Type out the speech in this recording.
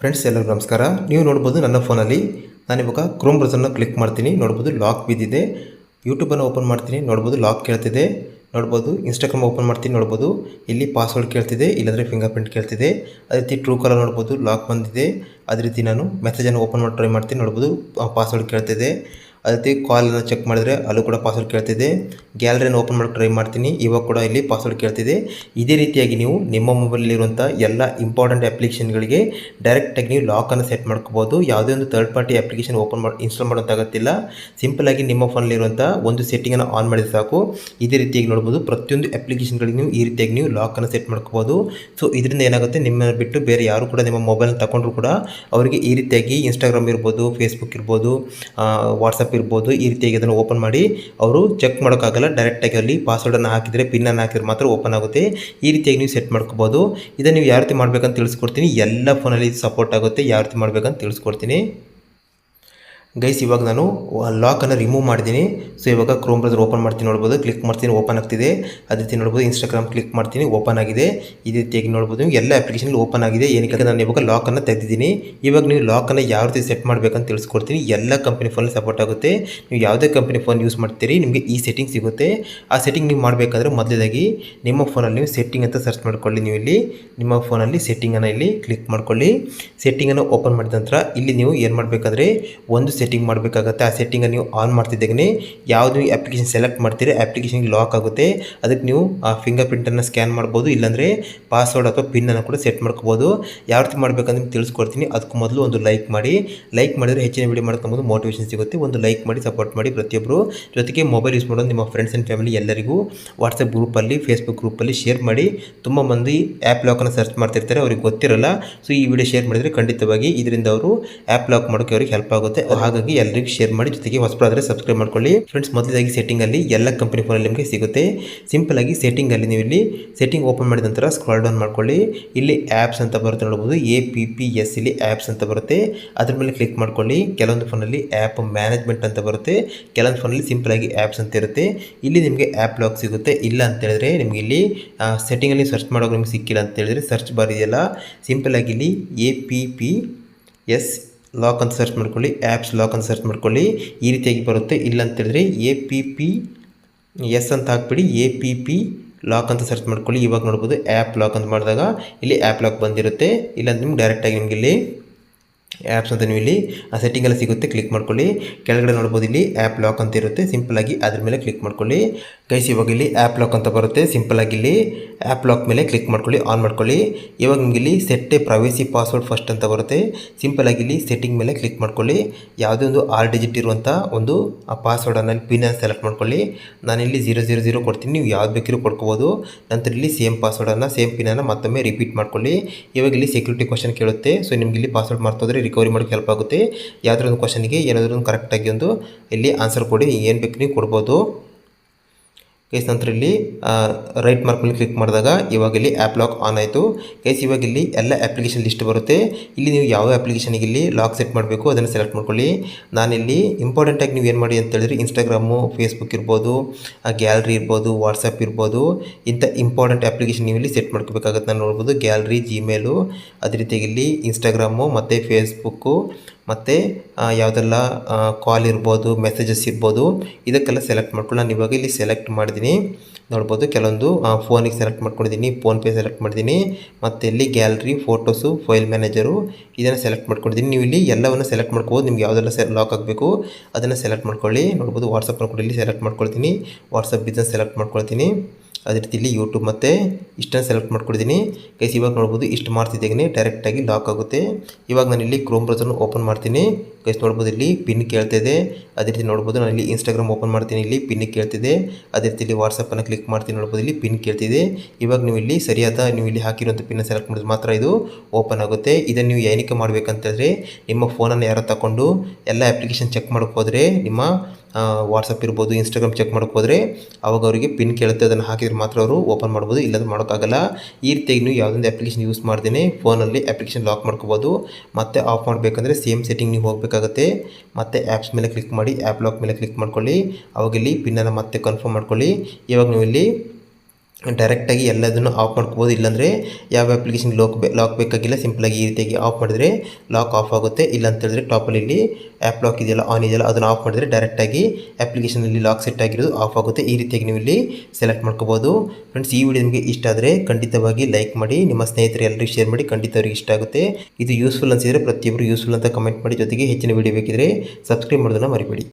Friends ಎಲ್ಲರಿಗೂ ನಮಸ್ಕಾರ. ನೀವು ನೋಡ್ಬೋದು ನನ್ನ ಫೋನಲ್ಲಿ. ನಾನಿವಾಗ ಕ್ರೋಮ್ ಬ್ರೌಸರ್ನ ಕ್ಲಿಕ್ ಮಾಡ್ತೀನಿ. ನೋಡ್ಬೋದು ಲಾಕ್ ಬಿದ್ದಿದೆ. ಯೂಟ್ಯೂಬನ್ನು ಓಪನ್ ಮಾಡ್ತೀನಿ. ನೋಡ್ಬೋದು ಲಾಕ್ ಕೇಳ್ತಿದೆ. ನೋಡ್ಬೋದು ಇನ್ಸ್ಟಾಗ್ರಾಮ್ ಓಪನ್ ಮಾಡ್ತೀನಿ. ನೋಡ್ಬೋದು ಇಲ್ಲಿ ಪಾಸ್ವರ್ಡ್ ಕೇಳ್ತಿದೆ. ಇಲ್ಲಾಂದರೆ ಫಿಂಗರ್ ಪ್ರಿಂಟ್ ಕೇಳ್ತಿದೆ. ಅದೇ ರೀತಿ ಟ್ರೂ ಕಾಲರ್ ನೋಡ್ಬೋದು. ಲಾಕ್ ಬಂದಿದೆ. ಅದೇ ರೀತಿ ನಾನು ಮೆಸೇಜನ್ನು ಓಪನ್ ಮಾಡಿ ಟ್ರೈ ಮಾಡ್ತೀನಿ. ನೋಡ್ಬೋದು ಪಾಸ್ವರ್ಡ್ ಕೇಳ್ತಿದೆ. ಅದೇ ರೀತಿ ಕಾಲನ್ನು ಚೆಕ್ ಮಾಡಿದ್ರೆ ಅಲ್ಲೂ ಕೂಡ ಪಾಸ್ವರ್ಡ್ ಕೇಳ್ತಿದೆ. ಗ್ಯಾಲರಿಯನ್ನು ಓಪನ್ ಮಾಡಿ ಟ್ರೈ ಮಾಡ್ತೀನಿ. ಇವಾಗ ಕೂಡ ಇಲ್ಲಿ ಪಾಸ್ವರ್ಡ್ ಕೇಳ್ತಿದೆ. ಇದೇ ರೀತಿಯಾಗಿ ನೀವು ನಿಮ್ಮ ಮೊಬೈಲಲ್ಲಿರುವಂಥ ಎಲ್ಲ ಇಂಪಾರ್ಟೆಂಟ್ ಅಪ್ಲಿಕೇಶನ್ಗಳಿಗೆ ಡೈರೆಕ್ಟಾಗಿ ನೀವು ಲಾಕನ್ನು ಸೆಟ್ ಮಾಡ್ಕೋಬೋದು. ಯಾವುದೇ ಒಂದು ಥರ್ಡ್ ಪಾರ್ಟಿ ಅಪ್ಲಿಕೇಶನ್ ಓಪನ್ ಮಾಡಿ ಇನ್ಸ್ಟಾಲ್ ಮಾಡೋಂಥ ಅಗತ್ಯವಿಲ್ಲ. ಸಿಂಪಲಾಗಿ ನಿಮ್ಮ ಫೋನಲ್ಲಿರುವಂಥ ಒಂದು ಸೆಟ್ಟಿಂಗನ್ನು ಆನ್ ಮಾಡಿದ್ರೆ ಸಾಕು. ಇದೇ ರೀತಿಯಾಗಿ ನೋಡ್ಬೋದು. ಪ್ರತಿಯೊಂದು ಅಪ್ಲಿಕೇಶನ್ಗಳಿಗೆ ನೀವು ಈ ರೀತಿಯಾಗಿ ನೀವು ಲಾಕನ್ನು ಸೆಟ್ ಮಾಡ್ಕೋಬೋದು. ಸೊ ಇದರಿಂದ ಏನಾಗುತ್ತೆ? ನಿಮ್ಮನ್ನು ಬಿಟ್ಟು ಬೇರೆ ಯಾರು ಕೂಡ ನಿಮ್ಮ ಮೊಬೈಲ್ ತಗೊಂಡ್ರು ಕೂಡ ಅವರಿಗೆ ಈ ರೀತಿಯಾಗಿ ಇನ್ಸ್ಟಾಗ್ರಾಮ್ ಇರ್ಬೋದು ಫೇಸ್ಬುಕ್ ಇರ್ಬೋದು ವಾಟ್ಸಪ್ ಇರ್ಬೋದು, ಈ ರೀತಿಯಾಗಿ ಅದನ್ನು ಓಪನ್ ಮಾಡಿ ಅವರು ಚೆಕ್ ಮಾಡೋಕ್ಕಾಗಲ್ಲ ಡೈರೆಕ್ಟಾಗಿ ಅಲ್ಲಿ ಪಾಸ್ವರ್ಡನ್ನು ಹಾಕಿದರೆ ಪಿನ್ನನ್ನು ಹಾಕಿದ್ರೆ ಮಾತ್ರ ಓಪನ್ ಆಗುತ್ತೆ. ಈ ರೀತಿಯಾಗಿ ನೀವು ಸೆಟ್ ಮಾಡ್ಕೋಬೋದು. ಇದನ್ನು ನೀವು ಯಾವ ರೀತಿ ಮಾಡಬೇಕಂತ ತಿಳಿಸ್ಕೊಡ್ತೀನಿ. ಎಲ್ಲ ಫೋನಲ್ಲಿ ಸಪೋರ್ಟ್ ಆಗುತ್ತೆ, ಯಾವ ರೀತಿ ಮಾಡಬೇಕಂತ ತಿಳಿಸ್ಕೊಡ್ತೀನಿ. ಗೈಸ್ ಇವಾಗ ನಾನು ಲಾಕನ್ನು ರಿಮೂವ್ ಮಾಡ್ತೀನಿ. ಸೊ ಇವಾಗ ಕ್ರೋಮ್ ಬ್ರೌಸರ್ ಓಪನ್ ಮಾಡ್ತೀನಿ ನೋಡ್ಬೋದು. ಕ್ಲಿಕ್ ಮಾಡ್ತೀನಿ ಓಪನ್ ಆಗ್ತಿದೆ. ಅದೇ ರೀತಿ ನೋಡ್ಬೋದು ಇನ್ಸ್ಟಾಗ್ರಾಮ್ ಕ್ಲಿಕ್ ಮಾಡ್ತೀನಿ ಓಪನ್ ಆಗಿದೆ. ಇದೇ ರೀತಿಯಾಗಿ ನೋಡ್ಬೋದು ಎಲ್ಲ ಅಪ್ಲಿಕೇಶನ್ ಓಪನ್ ಆಗಿದೆ. ಏನಕ್ಕೆ ನಾನು ಇವಾಗ ಲಾಕನ್ನು ತೆಗೆದಿದ್ದೀನಿ. ಇವಾಗ ನೀವು ಲಾಕನ್ನು ಯಾವ ರೀತಿ ಸೆಟ್ ಮಾಡಬೇಕಂತ ತಿಳಿಸ್ಕೊಡ್ತೀನಿ. ಎಲ್ಲ ಕಂಪನಿ ಫೋನ್ ಸಪೋರ್ಟ್ ಆಗುತ್ತೆ. ನೀವು ಯಾವುದೇ ಕಂಪನಿ ಫೋನ್ ಯೂಸ್ ಮಾಡ್ತೀರಿ, ನಿಮಗೆ ಈ ಸೆಟ್ಟಿಂಗ್ ಸಿಗುತ್ತೆ. ಆ ಸೆಟ್ಟಿಂಗ್ ನೀವು ಮಾಡಬೇಕಾದ್ರೆ ಮೊದಲೇದಾಗಿ ನಿಮ್ಮ ಫೋನಲ್ಲಿ ನೀವು ಸೆಟ್ಟಿಂಗ್ ಅಂತ ಸರ್ಚ್ ಮಾಡ್ಕೊಳ್ಳಿ ನೀವು ಇಲ್ಲಿ. ನಿಮ್ಮ ಫೋನಲ್ಲಿ ಸೆಟ್ಟಿಂಗನ್ನು ಇಲ್ಲಿ ಕ್ಲಿಕ್ ಮಾಡ್ಕೊಳ್ಳಿ. ಸೆಟ್ಟಿಂಗನ್ನು ಓಪನ್ ಮಾಡಿದ ನಂತರ ಇಲ್ಲಿ ನೀವು ಏನು ಮಾಡಬೇಕಾದ್ರೆ, ಒಂದು ಸೆಟ್ಟಿಂಗ್ ಮಾಡಬೇಕಾಗತ್ತೆ. ಆ ಸೆಟ್ಟಿಂಗನ್ನು ನೀವು ಆನ್ ಮಾಡ್ತಿದ್ದೇನೆ ಯಾವುದು ಅಪ್ಲಿಕೇಶನ್ ಸೆಲೆಕ್ಟ್ ಮಾಡ್ತೀರಿ ಅಪ್ಲಿಕೇಶನ್ ಲಾಕ್ ಆಗುತ್ತೆ. ಅದಕ್ಕೆ ನೀವು, ಆ ಫಿಂಗರ್ ಪ್ರಿಂಟನ್ನು ಸ್ಕ್ಯಾನ್ ಮಾಡ್ಬೋದು. ಇಲ್ಲಾಂದರೆ ಪಾಸ್ವರ್ಡ್ ಅಥವಾ ಪಿನ್ನನ್ನು ಕೂಡ ಸೆಟ್ ಮಾಡ್ಕೋಬೋದು. ಯಾವ ರೀತಿ ಮಾಡಬೇಕಂತ ತಿಳಿಸ್ಕೊಡ್ತೀನಿ. ಅದಕ್ಕೂ ಮೊದಲು ಒಂದು ಲೈಕ್ ಮಾಡಿ. ಲೈಕ್ ಮಾಡಿದರೆ ಹೆಚ್ಚಿನ ವಿಡಿಯೋ ಮಾಡ್ಕೊಬೋದು. ಮೋಟಿವೇಶನ್ ಸಿಗುತ್ತೆ. ಒಂದು ಲೈಕ್ ಮಾಡಿ ಸಪೋರ್ಟ್ ಮಾಡಿ ಪ್ರತಿಯೊಬ್ಬರು ಜೊತೆಗೆ ಮೊಬೈಲ್ ಯೂಸ್ ಮಾಡೋದು ನಿಮ್ಮ ಫ್ರೆಂಡ್ಸ್ ಆ್ಯಂಡ್ ಫ್ಯಾಮಿಲಿ ಎಲ್ಲರಿಗೂ. ವಾಟ್ಸಪ್ ಗ್ರೂಪಲ್ಲಿ ಫೇಸ್ಬುಕ್ ಗ್ರೂಪಲ್ಲಿ ಶೇರ್ ಮಾಡಿ. ತುಂಬ ಮಂದಿ ಆ್ಯಪ್ ಲಾಕನ್ನು ಸರ್ಚ್ ಮಾಡ್ತಿರ್ತಾರೆ. ಅವ್ರಿಗೆ ಗೊತ್ತಿರಲ್ಲ. ಸೊ ಈ ವಿಡಿಯೋ ಶೇರ್ ಮಾಡಿದರೆ ಖಂಡಿತವಾಗಿ ಇದರಿಂದ ಅವರು ಆ್ಯಪ್ ಲಾಕ್ ಮಾಡೋಕ್ಕೆ ಅವ್ರಿಗೆ ಹೆಲ್ಪ್ ಆಗುತ್ತೆ ಹಾಗಾಗಿ ಎಲ್ಲರಿಗೂ ಶೇರ್ ಮಾಡಿ ಜೊತೆಗೆ ಹೊಸಬರಾದರೆ ಸಬ್ಸ್ಕ್ರೈಬ್ ಮಾಡ್ಕೊಳ್ಳಿ. ಫ್ರೆಂಡ್ಸ್ ಮೊದಲಾಗಿ ಸೆಟ್ಟಿಂಗಲ್ಲಿ ಎಲ್ಲ ಕಂಪನಿ ಫೋನಲ್ಲಿ ನಿಮಗೆ ಸಿಗುತ್ತೆ. ಸಿಂಪಲ್ ಆಗಿ ಸೆಟ್ಟಿಂಗಲ್ಲಿ ನೀವು ಇಲ್ಲಿ ಸೆಟ್ಟಿಂಗ್ ಓಪನ್ ಮಾಡಿದ ನಂತರ ಸ್ಕ್ರಾಲ್ ಡೌನ್ ಮಾಡ್ಕೊಳ್ಳಿ. ಇಲ್ಲಿ ಆ್ಯಪ್ಸ್ ಅಂತ ಬರುತ್ತೆ ನೋಡ್ಬೋದು. ಎ ಪಿ ಪಿ ಎಸ್ ಇಲ್ಲಿ ಆ್ಯಪ್ಸ್ ಅಂತ ಬರುತ್ತೆ. ಅದ್ರ ಮೇಲೆ ಕ್ಲಿಕ್ ಮಾಡ್ಕೊಳ್ಳಿ. ಕೆಲವೊಂದು ಫೋನಲ್ಲಿ ಆ್ಯಪ್ ಮ್ಯಾನೇಜ್ಮೆಂಟ್ ಅಂತ ಬರುತ್ತೆ. ಕೆಲವೊಂದು ಫೋನಲ್ಲಿ ಸಿಂಪಲ್ ಆಗಿ ಆ್ಯಪ್ಸ್ ಅಂತ ಇರುತ್ತೆ. ಇಲ್ಲಿ ನಿಮಗೆ ಆ್ಯಪ್ ಲಾಕ್ ಸಿಗುತ್ತೆ. ಇಲ್ಲ ಅಂತ ಹೇಳಿದ್ರೆ ನಿಮಗೆ ಇಲ್ಲಿ ಸೆಟ್ಟಿಂಗಲ್ಲಿ ಸರ್ಚ್ ಮಾಡೋಕೆ ನಿಮ್ಗೆ ಸಿಕ್ಕಿಲ್ಲ ಅಂತ ಹೇಳಿದ್ರೆ ಸರ್ಚ್ ಬಾರ್ ಇದೆಯಲ್ಲ. ಸಿಂಪಲ್ ಆಗಿ ಇಲ್ಲಿ A P P S lock ಅಂತ ಸರ್ಚ್ ಮಾಡ್ಕೊಳ್ಳಿ ಆ್ಯಪ್ಸ್ ಲಾಕ್ ಅಂತ ಸರ್ಚ್ ಮಾಡ್ಕೊಳ್ಳಿ. ಈ ರೀತಿಯಾಗಿ ಬರುತ್ತೆ. ಇಲ್ಲ ಅಂತ ಹೇಳಿದ್ರೆ ಎ ಪಿ ಪಿ ಎಸ್ ಅಂತ ಹಾಕ್ಬಿಡಿ ಎ ಪಿ ಪಿ ಲಾಕ್ ಅಂತ ಸರ್ಚ್ ಮಾಡ್ಕೊಳ್ಳಿ. ಇವಾಗ ನೋಡ್ಬೋದು ಆ್ಯಪ್ ಲಾಕ್ ಅಂತ ಮಾಡಿದಾಗ ಇಲ್ಲಿ ಆ್ಯಪ್ ಲಾಕ್ ಬಂದಿರುತ್ತೆ. ಇಲ್ಲ ನಿಮ್ಗೆ ಡೈರೆಕ್ಟಾಗಿ ನಿಮಗೆ ಇಲ್ಲಿ ಆ್ಯಪ್ಸ್ ಅಂತ ನೀವು ಇಲ್ಲಿ ಆ ಸೆಟ್ಟಿಂಗ್ ಎಲ್ಲ ಸಿಗುತ್ತೆ. ಕ್ಲಿಕ್ ಮಾಡ್ಕೊಳ್ಳಿ. ಕೆಳಗಡೆ ನೋಡ್ಬೋದು ಇಲ್ಲಿ ಆ್ಯಪ್ ಲಾಕ್ ಅಂತ ಇರುತ್ತೆ. ಸಿಂಪಲಾಗಿ ಅದ್ರ ಮೇಲೆ ಕ್ಲಿಕ್ ಮಾಡ್ಕೊಳ್ಳಿ. ಗೈಸ್ ಇವಾಗ ಇಲ್ಲಿ ಆ್ಯಪ್ ಲಾಕ್ ಅಂತ ಬರುತ್ತೆ. ಸಿಂಪಲಾಗಿ ಇಲ್ಲಿ ಆ್ಯಪ್ ಲಾಕ್ ಮೇಲೆ ಕ್ಲಿಕ್ ಮಾಡ್ಕೊಳ್ಳಿ ಆನ್ ಮಾಡ್ಕೊಳ್ಳಿ. ಇವಾಗ ನಿಮಗೆ ಇಲ್ಲಿ set a privacy password first ಅಂತ ಬರುತ್ತೆ. ಸಿಂಪಲಾಗಿ ಇಲ್ಲಿ ಸೆಟ್ಟಿಂಗ್ ಮೇಲೆ ಕ್ಲಿಕ್ ಮಾಡ್ಕೊಳ್ಳಿ. ಯಾವುದೇ ಒಂದು ಆರ್ ಡಿಜಿಟ್ ಇರುವಂಥ ಒಂದು, ಆ ಪಾಸ್ವರ್ಡನ್ನು ಅನ್ನು ಸೆಲೆಕ್ಟ್ ಮಾಡ್ಕೊಳ್ಳಿ. ನಾನಿಲ್ಲಿ ಜೀರೋ ಜೀರೋ ಜೀರೋ ಕೊಡ್ತೀನಿ. ನೀವು ಯಾವ್ದು ಬೇಕಿರೋ ಕೊಡ್ಕೋಬೋದು. ನಂತರ ಇಲ್ಲಿ ಸೇಮ್ ಪಾಸ್ವರ್ಡನ್ನು ಸೇಮ್ ಪಿನನ್ನು ಮತ್ತೊಮ್ಮೆ ರಿಪೀಟ್ ಮಾಡ್ಕೊಳ್ಳಿ. ಇವಾಗ ಇಲ್ಲಿ ಸೆಕ್ಯೂರಿಟಿ ಕ್ವಶನ್ ಕೇಳುತ್ತೆ. ಸೊ ನಿಮ್ಗೆ ಇಲ್ಲಿ ಪಾಸ್ವರ್ಡ್ ಮಾಡ್ತೋದ್ರೆ ರಿಕವರಿ ಮಾಡೋಕ್ಕೆ ಹೆಲ್ಪ್ ಆಗುತ್ತೆ. ಯಾವುದಾದ್ರು ಒಂದು ಕ್ವಶನ್ಗೆ ಏನಾದರೂ ಒಂದು ಕರೆಕ್ಟಾಗಿ ಒಂದು ಇಲ್ಲಿ ಆನ್ಸರ್ ಕೊಡಿ. ಏನು ಬೇಕು ನೀವು ಕೊಡ್ಬೋದು. ಕೇಸ್ ನಂತರ ಇಲ್ಲಿ ರೈಟ್ ಮಾರ್ಕ್ ಮೇಲೆ ಕ್ಲಿಕ್ ಮಾಡಿದಾಗ ಇವಾಗ ಇಲ್ಲಿ ಆ್ಯಪ್ ಲಾಕ್ ಆನ್ ಆಯಿತು. ಕೇಸ್ ಇವಾಗ ಇಲ್ಲಿ ಎಲ್ಲ ಅಪ್ಲಿಕೇಶನ್ ಲಿಸ್ಟ್ ಬರುತ್ತೆ. ಇಲ್ಲಿ ನೀವು ಯಾವ ಅಪ್ಲಿಕೇಶನಿಗೆ ಇಲ್ಲಿ ಲಾಕ್ ಸೆಟ್ ಮಾಡಬೇಕು, ಅದನ್ನು ಸೆಲೆಕ್ಟ್ ಮಾಡ್ಕೊಳ್ಳಿ. ನಾನಿಲ್ಲಿ ಇಂಪಾರ್ಟೆಂಟಾಗಿ ನೀವು ಏನು ಮಾಡಿ ಅಂತ ಹೇಳಿದ್ರೆ ಇನ್ಸ್ಟಾಗ್ರಾಮು ಫೇಸ್ಬುಕ್ ಇರ್ಬೋದು ಗ್ಯಾಲರಿ ಇರ್ಬೋದು ವಾಟ್ಸಪ್ ಇರ್ಬೋದು. ಇಂಥ ಇಂಪಾರ್ಟೆಂಟ್ ಅಪ್ಲಿಕೇಶನ್ ನೀವು ಇಲ್ಲಿ ಸೆಟ್ ಮಾಡ್ಕೋಬೇಕಾಗುತ್ತೆ. ನಾನು ನೋಡ್ಬೋದು ಗ್ಯಾಲರಿ ಜಿಮೇಲು ಅದೇ ರೀತಿಯಾಗಿ ಇಲ್ಲಿ ಇನ್ಸ್ಟಾಗ್ರಾಮು ಮತ್ತು ಫೇಸ್ಬುಕ್ಕು ಮತ್ತು ಯಾವುದೆಲ್ಲ ಕಾಲ್ ಇರ್ಬೋದು ಮೆಸೇಜಸ್ ಇರ್ಬೋದು, ಇದಕ್ಕೆಲ್ಲ ಸೆಲೆಕ್ಟ್ ಮಾಡ್ಕೊಂಡು ನಾನು ಇವಾಗ ಇಲ್ಲಿ ಸೆಲೆಕ್ಟ್ ಮಾಡಿದ್ದೀನಿ ನೋಡ್ಬೋದು, ಕೆಲವೊಂದು ಫೋನಿಗೆ ಸೆಲೆಕ್ಟ್ ಮಾಡ್ಕೊಂಡಿದ್ದೀನಿ ಫೋನ್ಪೇ ಸೆಲೆಕ್ಟ್ ಮಾಡಿದ್ದೀನಿ ಮತ್ತು ಇಲ್ಲಿ ಗ್ಯಾಲರಿ ಫೋಟೋಸು ಫೈಲ್ ಮ್ಯಾನೇಜರು ಇದನ್ನು ಸೆಲೆಕ್ಟ್ ಮಾಡ್ಕೊಂಡಿದ್ದೀನಿ ನೀವು ಇಲ್ಲಿ ಎಲ್ಲವನ್ನು ಸೆಲೆಕ್ಟ್ ಮಾಡ್ಕೋಬೋದು. ನಿಮ್ಗೆ ಯಾವುದೆಲ್ಲ ಸೆ ಲಾಕ್ ಆಗಬೇಕು, ಅದನ್ನು ಸೆಲೆಕ್ಟ್ ಮಾಡ್ಕೊಳ್ಳಿ. ನೋಡ್ಬೋದು ವಾಟ್ಸಪ್ ಮಾಡ್ಕೊಂಡು ಇಲ್ಲಿ ಸೆಲೆಕ್ಟ್ ಮಾಡ್ಕೊಳ್ತೀನಿ. ವಾಟ್ಸಪ್ ಬಿಸ್ನೆಸ್ ಸೆಲೆಕ್ಟ್ ಮಾಡ್ಕೊಳ್ತೀನಿ. ಅದೇ ರೀತಿ ಇಲ್ಲಿ ಯೂಟ್ಯೂಬ್ ಮತ್ತು ಇಷ್ಟನ್ನು ಸೆಲೆಕ್ಟ್ ಮಾಡ್ಕೊಂಡಿದ್ದೀನಿ. ಗೈಸ್ ಇವಾಗ ನೋಡ್ಬೋದು ಇಷ್ಟು ಮಾಡ್ತಿದ್ದಾಗೆ ಡೈರೆಕ್ಟಾಗಿ ಲಾಕ್ ಆಗುತ್ತೆ. ಇವಾಗ ನಾನು ಇಲ್ಲಿ ಕ್ರೋಮ್ ಬ್ರೌಸರ್ನ ಓಪನ್ ಮಾಡ್ತೀನಿ. ಗೈಸ್ ನೋಡ್ಬೋದು ಇಲ್ಲಿ ಪಿನ್ ಕೇಳ್ತಿದೆ. ಅದೇ ರೀತಿ ನೋಡ್ಬೋದು ನಾನು ಇಲ್ಲಿ ಇನ್ಸ್ಟಾಗ್ರಾಮ್ ಓಪನ್ ಮಾಡ್ತೀನಿ. ಇಲ್ಲಿ ಪಿನ್ ಕೇಳ್ತಿದೆ. ಅದೇ ರೀತಿ ಇಲ್ಲಿ ವಾಟ್ಸಪ್ಪನ್ನು ಕ್ಲಿಕ್ ಮಾಡ್ತೀನಿ. ನೋಡ್ಬೋದು ಇಲ್ಲಿ ಪಿನ್ ಕೇಳ್ತಿದೆ. ಇವಾಗ ನೀವು ಇಲ್ಲಿ ಸರಿಯಾದ ನೀವು ಇಲ್ಲಿ ಹಾಕಿರುವಂಥ ಪಿನ್ನ ಸೆಲೆಕ್ಟ್ ಮಾಡಿದ್ರೆ ಮಾತ್ರ ಇದು ಓಪನ್ ಆಗುತ್ತೆ. ಇದನ್ನು ನೀವು ಏನಕ್ಕೆ ಮಾಡಬೇಕಂತಂದರೆ ನಿಮ್ಮ ಫೋನನ್ನು ಯಾರೋ ತಗೊಂಡು ಎಲ್ಲ ಅಪ್ಲಿಕೇಶನ್ ಚೆಕ್ ಮಾಡೋಕೆ ಹೋದರೆ ನಿಮ್ಮ ವಾಟ್ಸಪ್ ಇರ್ಬೋದು ಇನ್ಸ್ಟಾಗ್ರಾಮ್ ಚೆಕ್ ಮಾಡೋಕೆ ಹೋದರೆ ಅವಾಗ ಅವರಿಗೆ ಪಿನ್ ಕೇಳುತ್ತೆ. ಅದನ್ನು ಹಾಕಿದ್ರೆ ಮಾತ್ರ ಅವರು ಓಪನ್ ಮಾಡ್ಬೋದು. ಇಲ್ಲಾಂದ್ರೆ ಮಾಡೋಕ್ಕಾಗಲ್ಲ. ಈ ರೀತಿಯಾಗಿ ನೀವು ಯಾವುದೊಂದು ಅಪ್ಲಿಕೇಶನ್ ಯೂಸ್ ಮಾಡ್ದೇ ಫೋನಲ್ಲಿ ಅಪ್ಲಿಕೇಶನ್ ಲಾಕ್ ಮಾಡ್ಕೋಬೋದು. ಮತ್ತೆ ಆಫ್ ಮಾಡಬೇಕಂದ್ರೆ ಸೇಮ್ ಸೆಟ್ಟಿಂಗ್ ನೀವು ಹೋಗಬೇಕಾಗುತ್ತೆ. ಮತ್ತು ಆ್ಯಪ್ಸ್ ಮೇಲೆ ಕ್ಲಿಕ್ ಮಾಡಿ ಆ್ಯಪ್ ಲಾಕ್ ಮೇಲೆ ಕ್ಲಿಕ್ ಮಾಡ್ಕೊಳ್ಳಿ. ಅವಾಗ ಇಲ್ಲಿ ಪಿನ್ನನ್ನು ಮತ್ತೆ ಕನ್ಫರ್ಮ್ ಮಾಡ್ಕೊಳ್ಳಿ. ಇವಾಗ ನೀವು ಇಲ್ಲಿ ಡೈರೆಕ್ಟಾಗಿ ಎಲ್ಲದನ್ನು ಆಫ್ ಮಾಡ್ಕೋಬೋದು. ಇಲ್ಲಾಂದರೆ ಯಾವ ಅಪ್ಲಿಕೇಶನ್ ಲಾಕ್ ಲಾಕ್ ಬೇಕಾಗಿಲ್ಲ ಸಿಂಪಲಾಗಿ ಈ ರೀತಿಯಾಗಿ ಆಫ್ ಮಾಡಿದರೆ ಲಾಕ್ ಆಫ್ ಆಗುತ್ತೆ. ಇಲ್ಲ ಅಂತ ಹೇಳಿದ್ರೆ ಟಾಪಲ್ಲಿ ಇಲ್ಲಿ ಆ್ಯಪ್ ಲಾಕ್ ಇದೆಯಲ್ಲ ಆನ್ ಇದೆಯಲ್ಲ, ಅದನ್ನು ಆಫ್ ಮಾಡಿದರೆ ಡೈರೆಕ್ಟಾಗಿ ಅಪ್ಲಿಕೇಶನಲ್ಲಿ ಲಾಕ್ ಸೆಟ್ ಆಗಿರೋದು ಆಫ್ ಆಗುತ್ತೆ. ಈ ರೀತಿಯಾಗಿ ನೀವು ಇಲ್ಲಿ ಸೆಲೆಕ್ಟ್ ಮಾಡ್ಕೋಬೋದು. ಫ್ರೆಂಡ್ಸ್ ಈ ವಿಡಿಯೋ ನಿಮಗೆ ಇಷ್ಟ ಆದರೆ ಖಂಡಿತವಾಗಿ ಲೈಕ್ ಮಾಡಿ. ನಿಮ್ಮ ಸ್ನೇಹಿತರು ಎಲ್ಲರಿಗೂ ಶೇರ್ ಮಾಡಿ. ಖಂಡಿತ ಅವ್ರಿಗೆ ಇಷ್ಟ ಆಗುತ್ತೆ. ಇದು ಯೂಸ್ಫುಲ್ ಅನಿಸಿದರೆ ಪ್ರತಿಯೊಬ್ಬರು ಯೂಸ್ಫುಲ್ ಅಂತ ಕಮೆಂಟ್ ಮಾಡಿ. ಜೊತೆಗೆ ಹೆಚ್ಚಿನ ವಿಡಿಯೋ ಬೇಕಿದ್ರೆ ಸಬ್ಸ್ಕ್ರೈಬ್ ಮಾಡೋದನ್ನು ಮರಿಬೇಡಿ.